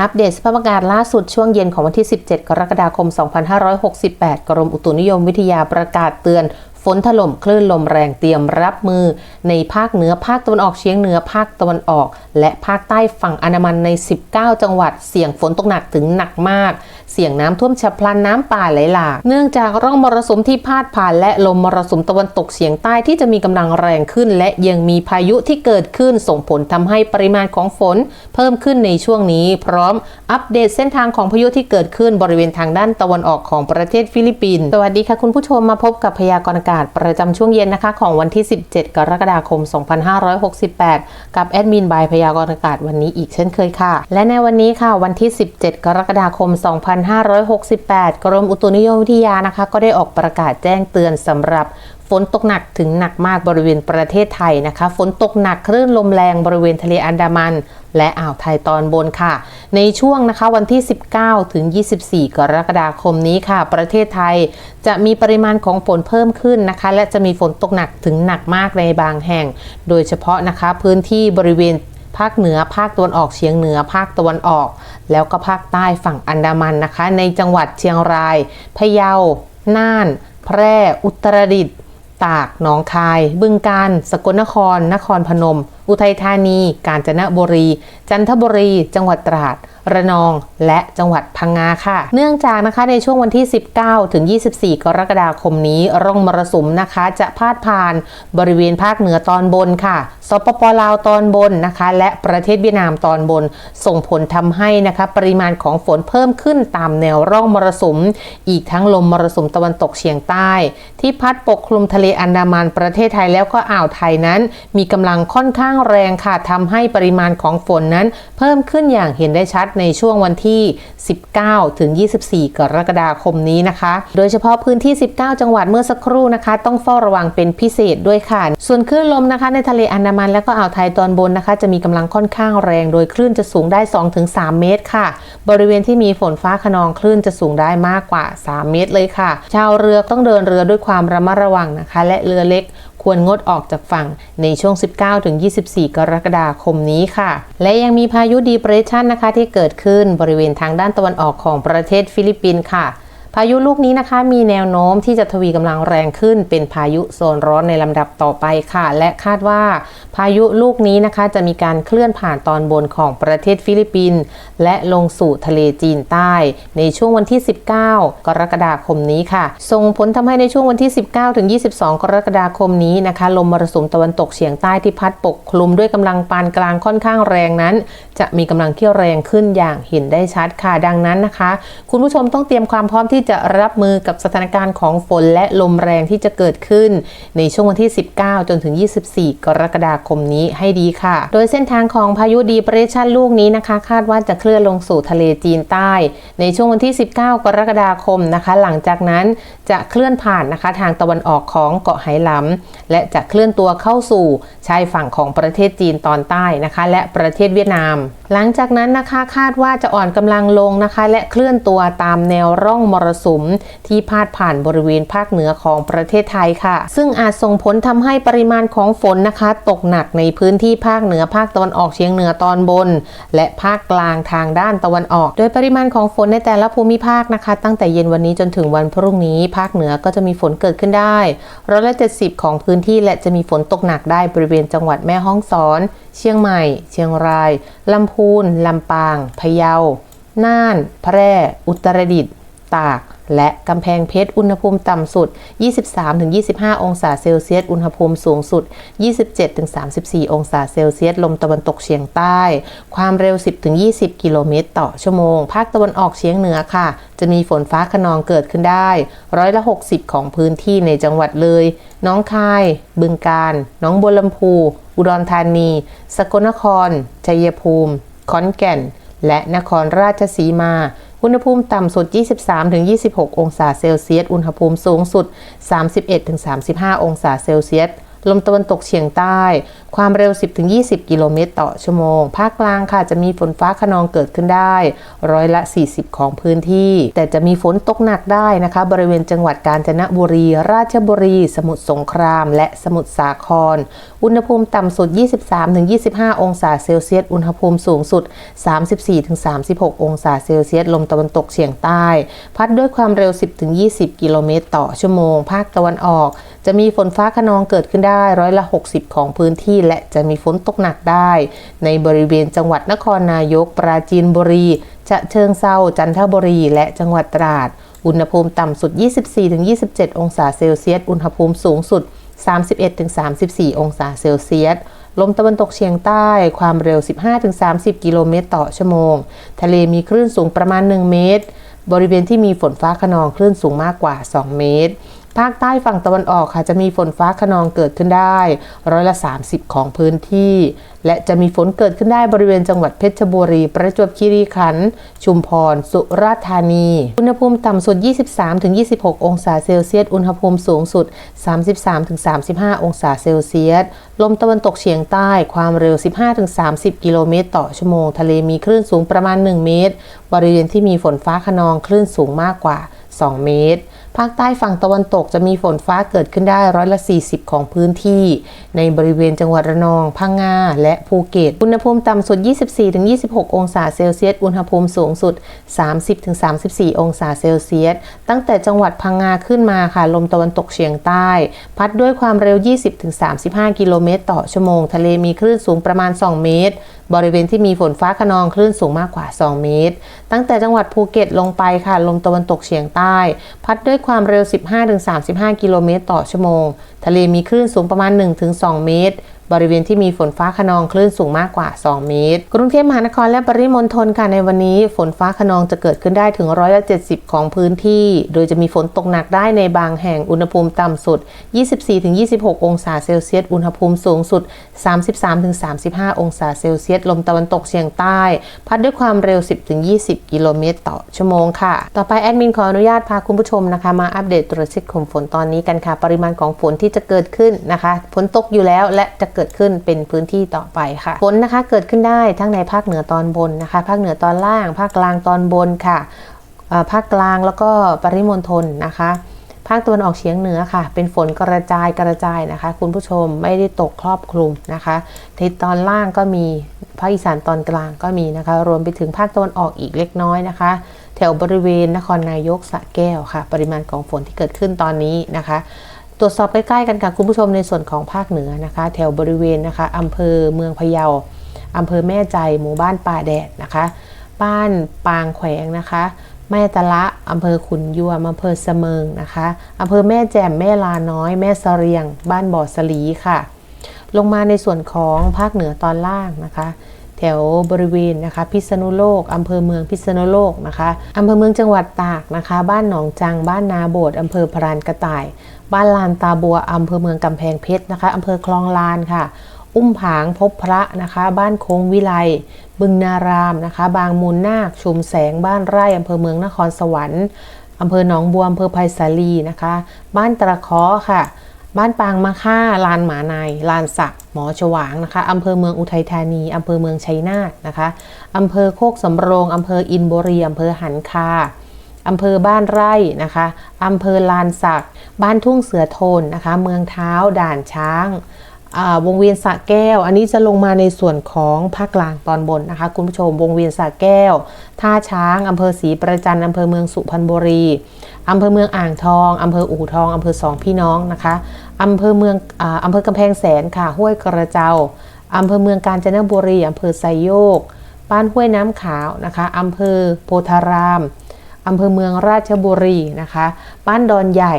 อัปเดตสภาพอากาศล่าสุดช่วงเย็นของวันที่ 17 กรกฎาคม 2568 กรมอุตุนิยมวิทยาประกาศเตือน ฝนถล่มคลื่นลมแรงเตรียมรับมือ ในภาคเหนือภาคตะวันออกเฉียงเหนือภาคตะวันออก และภาคใต้ฝั่งอันดามันใน 19 จังหวัด เสี่ยงฝนตกหนักถึงหนักมาก เสี่ยงน้ำท่วมฉับพลันน้ำป่าไหลหลากเนื่องจากร่องมรสุมที่พาดผ่าน และลมมรสุมตะวันตกเฉียงใต้ที่จะมีกำลังแรงขึ้น และยังมีพายุที่เกิดขึ้นส่งผลทำให้ปริมาณของฝน เพิ่มขึ้นในช่วงนี้ พร้อมอัปเดตเส้นทางของพายุที่เกิดขึ้นบริเวณทางด้านตะวันออกของประเทศฟิลิปปินส์สวัสดีค่ะคุณผู้ชมมาพบกับพยากรณ์ากาศประจำช่วงเย็นนะคะ ของวันที่ 17 กรกฎาคม 2568 กับแอดมินบายพยากรณ์อากาศวันนี้อีกเช่นเคยค่ะ และในวันนี้ค่ะวันที่ 17 กรกฎาคม 2568 กรมอุตุนิยมวิทยานะคะ ก็ได้ออกประกาศแจ้งเตือนสำหรับ ฝนตกหนักถึงหนักมากบริเวณประเทศไทยนะคะ ฝนตกหนักคลื่นลมแรงบริเวณทะเลอันดามัน และอ่าวไทยตอนบนค่ะ ในช่วงนะคะวันที่ 19 ถึง 24 กรกฎาคมนี้ค่ะ ประเทศไทยจะมีปริมาณของฝนเพิ่มขึ้นนะคะ และจะมีฝนตกหนักถึงหนักมากในบางแห่ง โดยเฉพาะนะคะพื้นที่บริเวณภาคเหนือ ภาคตะวันออกเฉียงเหนือ ภาคตะวันออก แล้วก็ภาคใต้ฝั่งอันดามันนะคะ ในจังหวัดเชียงราย พะเยา น่าน แพร่ อุตรดิตถ์ ตาก หนองคาย บึงการ สกลนคร นครพนม อุทัยธานี กาญจนบุรี จันทบุรี จังหวัดตราด ระนอง และจังหวัดพังงาค่ะ เนื่องจากนะคะในช่วงวันที่ 19 ถึง 24 กรกฎาคมนี้ ร่องมรสุมนะคะ จะพาดผ่านบริเวณภาคเหนือตอนบนค่ะ สปปลาวตอนบนนะคะ และประเทศเวียดนามตอนบน ส่งผลทำให้นะคะ ปริมาณของฝนเพิ่มขึ้นตามแนวร่องมรสุม อีกทั้งลมมรสุมตะวันตกเฉียงใต้ ที่พัดปกคลุมทะเลอันดามันประเทศไทยแล้วก็อ่าวไทยนั้น มีกำลังค่อนข้างแรงค่ะทำให้ปริมาณของฝนนั้น เพิ่มขึ้นอย่างเห็นได้ชัดในช่วงวันที่ 19 ถึง 24 กรกฎาคมนี้นะคะ โดยเฉพาะพื้นที่ 19 จังหวัดเมื่อสักครู่นะคะ ต้องเฝ้าระวังเป็นพิเศษด้วยค่ะ ส่วนคลื่นลมนะคะ ในทะเลอันดามันและก็อ่าวไทยตอนบนนะคะ จะมีกำลังค่อนข้างแรง โดยคลื่นจะสูงได้ 2-3 เมตรค่ะ บริเวณที่มีฝนฟ้าขนองคลื่นจะสูงได้มากกว่า 3 เมตรเลยค่ะ ชาวเรือต้องเดินเรือด้วยความระมัดระวังนะคะ และเรือเล็ก ควรงดออกจากฝั่งในช่วง 19-24 กรกฎาคมนี้ค่ะ และยังมีพายุดีเปรสชันนะคะที่เกิดขึ้นบริเวณทางด้านตะวันออกของประเทศฟิลิปปินส์ค่ะ พายุลูกนี้นะคะมีแนวโน้มที่จะทวีกำลังแรงขึ้น เป็นพายุโซนร้อนในลำดับต่อไปค่ะ และคาดว่าพายุลูกนี้นะคะจะมีการเคลื่อนผ่านตอนบนของประเทศฟิลิปปินส์และลงสู่ทะเลจีนใต้ ในช่วงวันที่ 19 กรกฎาคมนี้ค่ะ ส่งผลทำให้ในช่วงวันที่ 19ถึง22 กรกฎาคมนี้นะคะ ลมมรสุมตะวันตกเฉียงใต้ที่พัดปกคลุมด้วยกำลังปานกลางค่อนข้างแรงนั้น จะมีกำลังเที่ยวแรงขึ้นอย่างเห็นได้ชัดค่ะดังนั้นนะคะ คุณผู้ชมต้องเตรียมความพร้อมที่ที่จะรับมือกับสถานการณ์ของฝนและลมแรงที่จะเกิดขึ้น ในช่วงวันที่ 19 จนถึง 24 กรกฎาคมนี้ให้ดีค่ะ โดยเส้นทางของพายุดีเปรสชันลูกนี้นะคะ คาดว่าจะเคลื่อนลงสู่ทะเลจีนใต้ ในช่วงวันที่ 19 กรกฎาคมนะคะ หลังจากนั้นจะเคลื่อนผ่านนะคะทางตะวันออกของเกาะไหหลำและจะเคลื่อนตัวเข้าสู่ชายฝั่งของประเทศจีนตอนใต้นะคะ และประเทศเวียดนาม หลังจากนั้นนะคะคาดว่าจะอ่อนกำลังลงนะคะ และเคลื่อนตัวตามแนวร่องมรสุม ที่พาดผ่านบริเวณภาคเหนือของประเทศไทยค่ะ ซึ่งอาจส่งผลทำให้ปริมาณของฝนนะคะ ตกหนักในพื้นที่ภาคเหนือภาคตะวันออกเฉียงเหนือตอนบน และภาคกลางทางด้านตะวันออก โดยปริมาณของฝนในแต่ละภูมิภาคนะคะ ตั้งแต่เย็นวันนี้จนถึงวันพรุ่งนี้ ภาคเหนือก็จะมีฝนเกิดขึ้นได้ร้อยละ70ของพื้นที่และจะมีฝนตกหนักได้บริเวณจังหวัดแม่ฮ่องสอน เชียงใหม่ เชียงราย ลำพูน ลำปาง พะเยา น่าน แพร่ อุตรดิตถ์ ตาก และกำแพงเพชรอุณหภูมิต่ำสุด 23-25 องศาเซลเซียส อุณหภูมิสูงสุด 27-34 องศาเซลเซียส ลมตะวันตกเฉียงใต้ ความเร็ว 10-20 กิโลเมตร ต่อชั่วโมง ภาคตะวันออกเฉียงเหนือค่ะ จะมีฝนฟ้าขนองเกิดขึ้นได้ ร้อยละ 60 ของพื้นที่ในจังหวัดเลย น้องคาย บึงกาฬ น้องบัวลำพู อุดรธานี สกลนคร ชัยภูมิ ขอนแก่น และนครราชสีมา อุณหภูมิต่ำสุด 23-26 องศาเซลเซียส อุณหภูมิสูงสุด 31-35 องศาเซลเซียส ลมตะวันตกเฉียงใต้ ความเร็ว 10-20 กิโลเมตรต่อชั่วโมง ภาคกลางค่ะจะมีฝนฟ้าขนองเกิดขึ้นได้ ร้อยละ 40 ของพื้นที่ แต่จะมีฝนตกหนักได้นะคะ บริเวณจังหวัดกาญจนบุรี ราชบุรี สมุทรสงคราม และสมุทรสาคร อุณหภูมิต่ำสุด 23-25 องศาเซลเซียส อุณหภูมิสูงสุด 34-36 องศาเซลเซียส ลมตะวันตกเฉียงใต้ พัดด้วยความเร็ว 10-20 กิโลเมตรต่อชั่วโมง ภาคตะวันออก จะมีฝนฟ้าขนองเกิดขึ้นได้ได้ร้อยละ 60 ของพื้นที่และจะมีฝนตกหนักได้ ในบริเวณจังหวัดนครนายก ปราจีนบุรีฉะเชิงเซาจันทบุรี และจังหวัดตราด อุณหภูมิต่ำสุด 24-27 องศาเซลเซียส อุณหภูมิสูงสุด 31-34 องศาเซลเซียสลมตะวันตกเฉียงใต้ความเร็ว 15-30 กิโลเมตรต่อชั่วโมง ทะเลมีคลื่นสูงประมาณ 1 เมตร บริเวณที่มีฝนฟ้าขนองคลื่นสูงมากกว่า 2 เมตร ภาคใต้ฝั่งตะวันออกค่ะจะมีฝนฟ้าขนองเกิดขึ้นได้ร้อยละ 30 ของพื้นที่ และจะมีฝนเกิดขึ้นได้บริเวณจังหวัดเพชรบุรี ประจวบคีรีขันธ์ชุมพร สุราษฎร์ธานี อุณหภูมิต่ำสุด 23-26 องศาเซลเซียส อุณหภูมิสูงสุด 33-35 องศาเซลเซียส ลมตะวันตกเฉียงใต้ความเร็ว 15-30 กิโลเมตร ต่อชั่วโมง ทะเลมีคลื่นสูงประมาณ 1 เมตร บริเวณที่มีฝนฟ้าขนองคลื่นสูงมากกว่า 2 เมตร ภาคใต้ฝั่งตะวันตกจะมีฝนฟ้าเกิดขึ้นได้ร้อยละ 40 ของพื้นที่ ในบริเวณจังหวัดระนองพังงาและภูเก็ต อุณหภูมิต่ำสุด 24-26 องศาเซลเซียส อุณหภูมิสูงสุด 30-34 องศาเซลเซียส ตั้งแต่จังหวัดพังงาขึ้นมาค่ะ ลมตะวันตกเฉียงใต้ พัดด้วยความเร็ว 20-35 กิโลเมตรต่อชั่วโมง ทะเลมีคลื่นสูงประมาณ 2 เมตร บริเวณที่มีฝนฟ้าขนองคลื่นสูงมากกว่า 2 เมตร ตั้งแต่จังหวัดภูเก็ตลงไปค่ะ ลมตะวันตกเฉียงใต้ พัดด้วยความเร็ว 15-35 กิโลเมตรต่อชั่วโมง ทะเลมีคลื่นสูงประมาณ 1-2 เมตรบริเวณที่มีฝนฟ้าขนองคลื่นสูงมากกว่า 2 เมตร กรุงเทพมหานครและปริมณฑลค่ะในวันนี้ ฝนฟ้าขนองจะเกิดขึ้นได้ถึงร้อยละ70 ของพื้นที่ โดยจะมีฝนตกหนักได้ในบางแห่งอุณหภูมิต่ำสุด 24-26 องศาเซลเซียส อุณหภูมิสูงสุด 33-35 องศาเซลเซียสลมตะวันตกเฉียงใต้ พัดด้วยความเร็ว 10-20 กิโลเมตรต่อชั่วโมงค่ะ ต่อไปแอดมินขออนุญาตพาคุณผู้ชมนะคะ มาอัปเดตตรวจเช็คข่มฝนตอนนี้กันค่ะ ปริมาณของฝนที่จะเกิดขึ้นนะคะฝนตกอยู่แล้วและจะเกิดขึ้นเป็นพื้นที่ต่อไปค่ะฝนนะคะเกิดขึ้นได้ทั้งในภาคเหนือตอนบนนะคะ ภาคเหนือตอนล่าง ภาคกลางตอนบนค่ะภาคกลางแล้วก็ปริมณฑลนะคะ ภาคตะวันออกเฉียงเหนือค่ะ เป็นฝนกระจายกระจายนะคะ คุณผู้ชมไม่ได้ตกครอบคลุมนะคะในตอนล่างก็มีภาคอีสานตอนกลางก็มีนะคะ รวมไปถึงภาคตะวันออกอีกเล็กน้อยนะคะ แถวบริเวณนครนายกสะแก้วค่ะ ปริมาณของฝนที่เกิดขึ้นตอนนี้นะคะตรวจสอบใกล้ๆกันค่ะคุณผู้ชมในส่วนของภาคเหนือนะคะ แถวบริเวณนะคะอำเภอเมืองพะเยาอำเภอแม่ใจ หมู่บ้านป่าแดดนะคะ บ้านปางแขวงนะคะ แม่ตะละอำเภอขุนยวมอำเภอเสมิงนะคะอำเภอแม่แจ่มแม่ลาน้อย แม่เสรียง บ้านบ่อสลีค่ะ ลงมาในส่วนของภาคเหนือตอนล่างนะคะ แถวบริเวณนะคะพิษณุโลกอำเภอเมืองพิษณุโลกนะคะอำเภอเมืองจังหวัดตากนะคะ บ้านหนองจัง บ้านนาโบดอำเภอพรานกระต่าย บ้านลานตาบัวอำเภอเมืองกำแพงเพชรนะคะอำเภอคลองลานค่ะ อุ้มผางพบพระนะคะ บ้านโค้งวิไลบึงนารามนะคะ บางมูลนาคชุมแสงบ้านไร่อำเภอเมืองนครสวรรค์อำเภอหนองบัวอำเภอไผ่สาลีนะคะ บ้านตะเคอค่ะ บ้านปางมะค่าลานหมาในลานสักหมอฉวางนะคะอำเภอเมืองอุทัยธานีอำเภอเมืองชัยนาทนะคะอำเภอโคกสำโรงอำเภออินบุรีอำเภอหันคาอำเภอบ้านไร่นะคะอำเภอลานสัก บ้านทุ่งเสือโทนนะคะ เมืองเท้าด่านช้าง วงเวียนสระแก้ว อันนี้จะลงมาในส่วนของภาคกลางตอนบนนะคะ คุณผู้ชมวงเวียนสระแก้ว ท่าช้างอำเภอศรีประจันอำเภอเมืองสุพรรณบุรีอำเภอเมืองอ่างทองอำเภออู่ทองอำเภอสองพี่น้องนะคะอำเภอเมืองอ่าอำเภอกำแพงแสนค่ะ ห้วยกระเจ้าอำเภอเมืองกาญจนบุรีอำเภอไซโยก บ้านห้วยน้ำขาวนะคะอำเภอโพธารามอำเภอเมืองราชบุรีนะคะ บ้านดอนใหญ่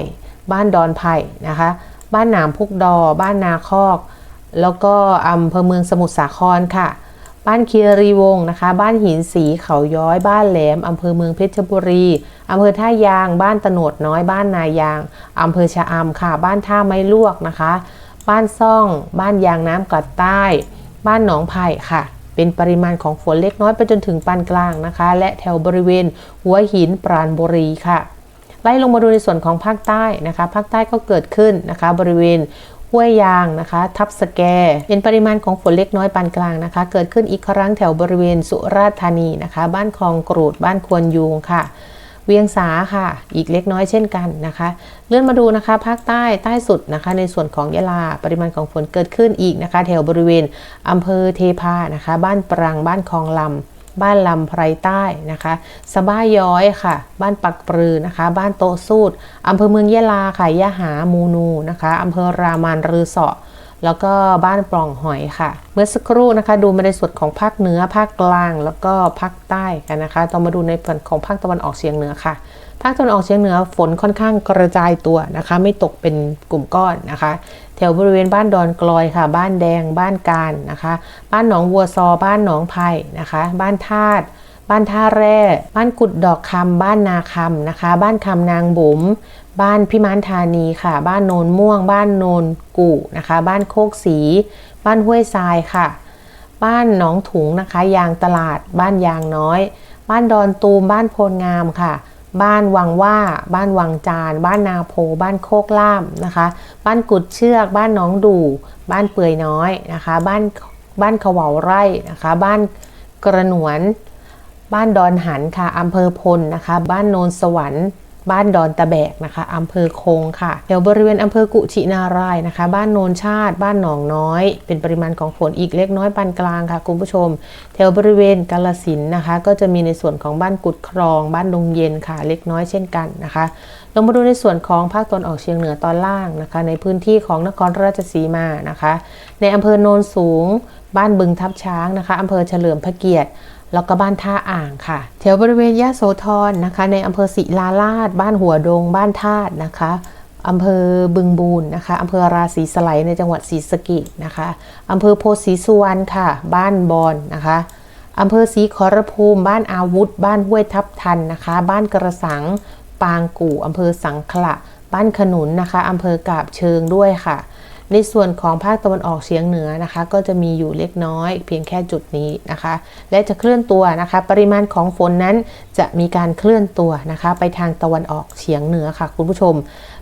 บ้านดอนไผ่นะคะ บ้านหนามพุกดอ บ้านนาคอก แล้วก็อำเภอเมืองสมุทรสาครค่ะ บ้านคีรีวงศ์นะคะ บ้านหินสีเขาย้อย บ้านแหลมอำเภอเมืองเพชรบุรีอำเภอท่ายาง บ้านตโนดน้อย บ้านนายางอำเภอชะอำค่ะ บ้านท่าไม้ลวกนะคะ บ้านซ่อง บ้านยางน้ำกัดใต้ บ้านหนองไผ่ค่ะเป็นปริมาณของฝนเล็กน้อยไปจนถึงปานกลางนะคะ และแถวบริเวณหัวหินปราณบุรีค่ะ ไล่ลงมาดูในส่วนของภาคใต้นะคะ ภาคใต้ก็เกิดขึ้นนะคะ บริเวณห้วยยางนะคะ ทับสแก เป็นปริมาณของฝนเล็กน้อยปานกลางนะคะ เกิดขึ้นอีกครั้งแถวบริเวณสุราษฎร์ธานีนะคะ บ้านคลองกรูด บ้านควรยูงค่ะ เวียงสาค่ะ อีกเล็กน้อยเช่นกันนะคะ เลื่อนมาดูนะคะ ภาคใต้ใต้สุดนะคะ ในส่วนของยะลา ปริมาณของฝนเกิดขึ้นอีกนะคะ แถวบริเวณอำเภอเทพานะคะ บ้านปรัง บ้านคลองลำ บ้านลำไพรใต้นะคะสบ้าย้อยค่ะ บ้านปักปรือนะคะ บ้านโตสูดอำเภอเมืองยะลาค่ะยะหามูนูนะคะอำเภอรามานรือเสาะ แล้วก็บ้านปล่องหอยค่ะ เมื่อสักครู่นะคะ ดูมาในส่วนของภาคเหนือภาคกลาง แล้วก็ภาคใต้กันนะคะต้องมาดูในส่วนของภาคตะวันออกเฉียงเหนือค่ะ ภาคตะวันออกเฉียงเหนือฝนค่อนข้างกระจายตัวนะคะ ไม่ตกเป็นกลุ่มก้อนนะคะ แถวบริเวณบ้านดอนกลอยค่ะ บ้านแดง บ้านการนะคะ บ้านหนองวัวซอ บ้านหนองไผ่นะคะ บ้านธาตุ บ้านท่าแร่ บ้านกุดดอกคำบ้านนาคำนะคะ บ้านคำนางบุ๋มบ้านพิมานธานีค่ะ บ้านโนนม่วง บ้านโนนกู่นะคะ บ้านโคกสี บ้านห้วยทรายค่ะ บ้านหนองถุงนะคะ ยางตลาด บ้านยางน้อย บ้านดอนตูม บ้านโพลงามค่ะบ้านวังว่า บ้านวังจาน บ้านนาโพ บ้านโคกล่ามนะคะ บ้านกุดเชือก บ้านน้องดู่บ้านเปื่อยน้อยนะคะ บ้านบ้านเขาวาไร่นะคะ บ้านกระหนวน บ้านดอนหันค่ะอำเภอพลนะคะ บ้านโนนสวรรค์ บ้านดอนตะแบกนะคะอำเภอคงค่ะแถวบริเวณอำเภอกุชินารายนะคะ บ้านโนนชาติ บ้านหนองน้อย เป็นปริมาณของฝนอีกเล็กน้อยปานกลางค่ะคุณผู้ชม แถวบริเวณกาลสินนะคะ ก็จะมีในส่วนของบ้านกุดครอง บ้านดงเย็นค่ะ เล็กน้อยเช่นกันนะคะลงมาดูในส่วนของภาคตะวันออกเฉียงเหนือตอนล่างนะคะ ในพื้นที่ของนครราชสีมานะคะ ในอำเภอโนนสูง บ้านบึงทับช้างนะคะอำเภอเฉลิมพระเกียรติ แล้วก็บ้านท่าอ่างค่ะแถวบริเวณยะโสธรนะคะ ในอำเภอศิลาลาดบ้านหัวดง บ้านธาตุนะคะอำเภอบึงบูนนะคะอำเภอราศีสไลในจังหวัดศรีสะเกษนะคะอำเภอโพธิ์ศรีสุวรรณค่ะ บ้านบอนนะคะอำเภอศรีขอรภูมิ บ้านอาวุธ บ้านห้วยทับทันนะคะ บ้านกระสัง ปางกู่อำเภอสังขละ บ้านขนุนนะคะอำเภอกาบเชิงด้วยค่ะ ในส่วนของภาคตะวันออกเฉียงเหนือนะคะ ก็จะมีอยู่เล็กน้อย เพียงแค่จุดนี้นะคะ และจะเคลื่อนตัวนะคะ ปริมาณของฝนนั้นจะมีการเคลื่อนตัวนะคะ ไปทางตะวันออกเฉียงเหนือค่ะ คุณผู้ชม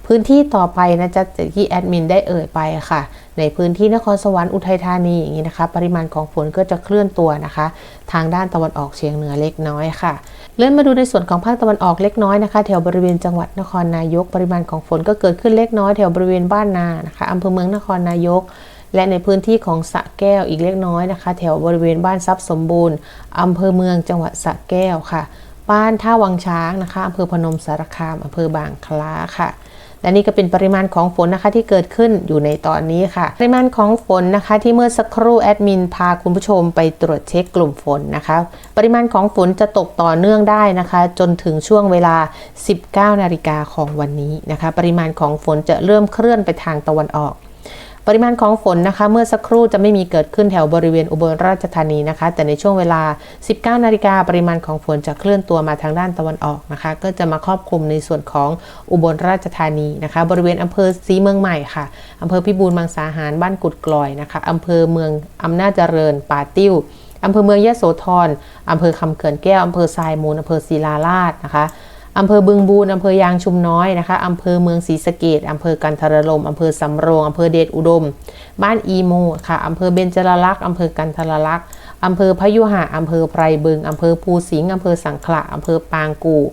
พื้นที่ต่อไปนะจะที่แอดมินได้เอ่ยไปค่ะ ในพื้นที่นครสวรรค์อุทัยธานีอย่างนี้นะคะ ปริมาณของฝนก็จะเคลื่อนตัวนะคะ ทางด้านตะวันออกเฉียงเหนือเล็กน้อยค่ะ เลื่อนมาดูในส่วนของภาคตะวันออกเล็กน้อยนะคะ แถวบริเวณจังหวัดนครนายก ปริมาณของฝนก็เกิดขึ้นเล็กน้อยแถวบริเวณบ้านนานะคะอำเภอเมืองนครนายก และในพื้นที่ของสะแก้วอีกเล็กน้อยนะคะ แถวบริเวณบ้านทรัพย์สมบูรณ์อำเภอเมืองจังหวัดสะแก้วค่ะ บ้านท่าวังช้างนะคะอำเภอพนมสารคามอำเภอบางคล้าค่ะ และนี่ก็เป็นปริมาณของฝนนะคะที่เกิดขึ้นอยู่ในตอนนี้ค่ะ ปริมาณของฝนนะคะที่เมื่อสักครู่แอดมินพาคุณผู้ชมไปตรวจเช็คกลุ่มฝนนะคะ ปริมาณของฝนจะตกต่อเนื่องได้นะคะ จนถึงช่วงเวลา 19 นาฬิกาของวันนี้นะคะ ปริมาณของฝนจะเริ่มเคลื่อนไปทางตะวันออก ปริมาณของฝนนะคะ เมื่อสักครู่จะไม่มีเกิดขึ้นแถวบริเวณอุบลราชธานีนะคะ แต่ในช่วงเวลา 19 นาฬิกาปริมาณของฝนจะเคลื่อนตัวมาทางด้านตะวันออกนะคะ ก็จะมาครอบคลุมในส่วนของอุบลราชธานีนะคะ บริเวณอำเภอศรีเมืองใหม่ค่ะอำเภอพิบูลมังสาหารบ้านกุดกลอยนะคะอำเภอเมืองอำนาจเจริญป่าติ้วอำเภอเมืองยะโสธรอำเภอคำเขื่อนแก้วอำเภอทรายมูลอำเภอศิลาลาดนะคะ อำเภอบึงบูนอำเภอยางชุมน้อยนะคะอำเภอเมืองศรีสะเกดอำเภอกันทรลมอำเภอสำโรงอำเภอเดชอุดม บ้านอีโมค่ะอำเภอเบญจรลักษ์อำเภอกันทรลักษ์อำเภอพยุหะอำเภอไพรบึงอำเภอภูสิงห์อำเภอสังขละอำเภอปางกู่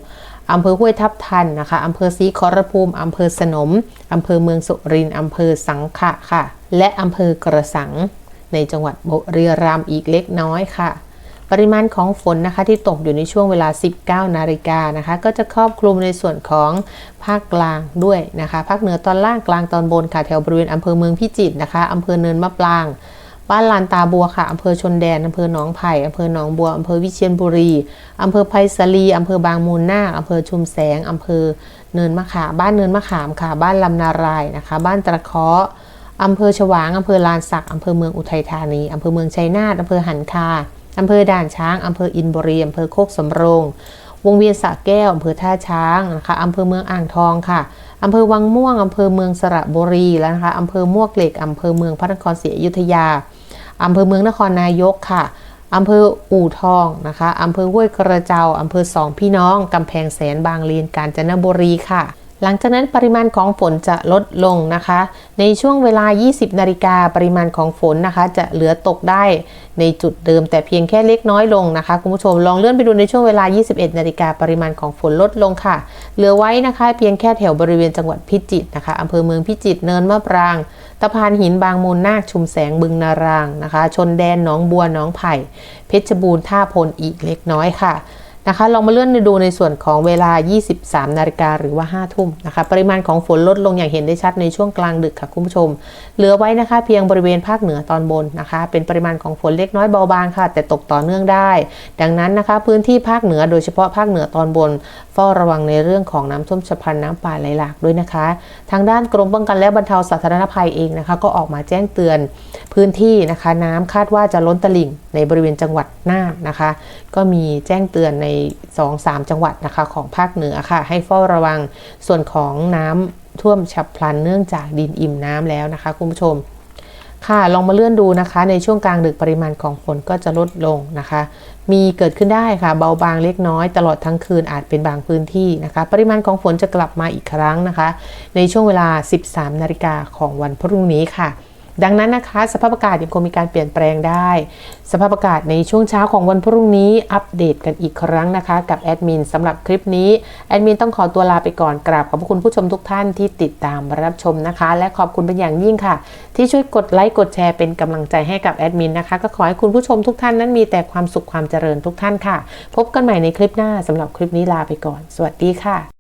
อำเภอห้วยทับทันนะคะอำเภอศรีขอรภูมิอำเภอสนมอำเภอเมืองสุรินทร์อำเภอสังขะค่ะ และอำเภอกระสัง ในจังหวัดบุรีรัมย์อีกเล็กน้อยค่ะ ริมาณของฝนนะคะที่ตกอยู่ในช่วงเวลา 19 นาฬิกานะคะก็จะครอบคลุมในส่วนของภาคกลางด้วยนะคะภาคเหนือตอนล่างกลางตอนบนค่ะแถวบริเวณอำเภอเมืองพิจิตรนะคะอำเภอเนินมะปราง บ้านลานตาบัวค่ะอำเภอชนแดนอำเภอหนองไผ่อำเภอหนองบัวอำเภอวิเชียรบุรีอำเภอไผ่สลีอำเภอบางมูลนาคอำเภอชุมแสงอำเภอเนินมะขามบ้านเนินมะขามค่ะ บ้านลำนารายนะคะ บ้านตะเคาะอำเภอฉวางอำเภอลานสักอำเภอเมืองอุทัยธานีอำเภอเมืองชัยนาทอำเภอหันคา อำเภอด่านช้างอำเภออินบุรีอำเภอโคกสำโรง วงเวียนสระแก้วอำเภอท่าช้างนะคะอำเภอเมืองอ่างทองค่ะอำเภอวังม่วงอำเภอเมืองสระบุรีแล้วนะคะอำเภอมวกเหล็กอำเภอเมืองพระนครศรีอยุธยาอำเภอเมืองนครนายกค่ะอำเภออู่ทองนะคะอำเภอห้วยกระเจ้าอำเภอสองพี่น้องกำแพงแสนบางเลนกาญจนบุรีค่ะ หลังจากนั้นปริมาณของฝนจะลดลงนะคะ ในช่วงเวลา 20 นาฬิกาปริมาณของฝนนะคะ จะเหลือตกได้ในจุดเดิม แต่เพียงแค่เล็กน้อยลงนะคะคุณผู้ชมลองเลื่อนไปดูในช่วงเวลา 21 นาฬิกาปริมาณของฝนลดลงค่ะ เหลือไว้นะคะ เพียงแค่แถวบริเวณจังหวัดพิจิตรนะคะอำเภอเมืองพิจิตรเนินมะปรางตะพานหินบางมูลนาคชุมแสงบึงนารางนะคะ ชนแดนหนองบัวหนองไผ่ เพชรบูรณ์ท่าพลอีกเล็กน้อยค่ะ นะคะลองมาเลื่อนดูในส่วนของเวลา 23 นาฬิกาหรือว่า 5 ทุ่มนะคะ ปริมาณของฝนลดลงอย่างเห็นได้ชัดในช่วงกลางดึกค่ะคุณผู้ชมเหลือไว้นะคะ เพียงบริเวณภาคเหนือตอนบนนะคะ เป็นปริมาณของฝนเล็กน้อยเบาบางค่ะ แต่ตกต่อเนื่องได้ ดังนั้นนะคะ พื้นที่ภาคเหนือโดยเฉพาะภาคเหนือตอนบนเฝ้าระวังในเรื่องของน้ำท่วมฉับพลันน้ำป่าไหลหลากด้วยนะคะ ทางด้านกรมป้องกันและบรรเทาสาธารณภัยเองนะคะ ก็ออกมาแจ้งเตือนพื้นที่นะคะ น้ำคาดว่าจะล้นตลิ่งในบริเวณจังหวัดน่านนะคะ ก็มีแจ้งเตือนใน 2-3 จังหวัดนะคะของภาคเหนือค่ะ ให้เฝ้าระวังส่วนของน้ำ ท่วมฉับพลันเนื่องจากดินอิ่มน้ำแล้วนะคะ คุณผู้ชม ค่ะลองมาเลื่อนดูนะคะ ในช่วงกลางดึกปริมาณของฝนก็จะลดลงนะคะ มีเกิดขึ้นได้ค่ะ เบาบางเล็กน้อยตลอดทั้งคืนอาจเป็นบางพื้นที่นะคะ ปริมาณของฝนจะกลับมาอีกครั้งนะคะ ในช่วงเวลา 13 นาฬิกาของวันพรุ่งนี้ค่ะ ดังนั้นนะคะ สภาพอากาศยังคงมีการเปลี่ยนแปลงได้ สภาพอากาศในช่วงเช้าของวันพรุ่งนี้อัปเดตกันอีกครั้งนะคะ กับแอดมินสำหรับคลิปนี้ แอดมินต้องขอตัวลาไปก่อนกราบขอบคุณผู้ชมทุกท่านที่ติดตามรับชมนะคะ และขอบคุณเป็นอย่างยิ่งค่ะ ที่ช่วยกดไลค์กดแชร์เป็นกำลังใจให้กับแอดมินนะคะ ก็ขอให้คุณผู้ชมทุกท่านนั้นมีแต่ความสุขความเจริญทุกท่านค่ะ พบกันใหม่ในคลิปหน้าสำหรับคลิปนี้ลาไปก่อน สวัสดีค่ะ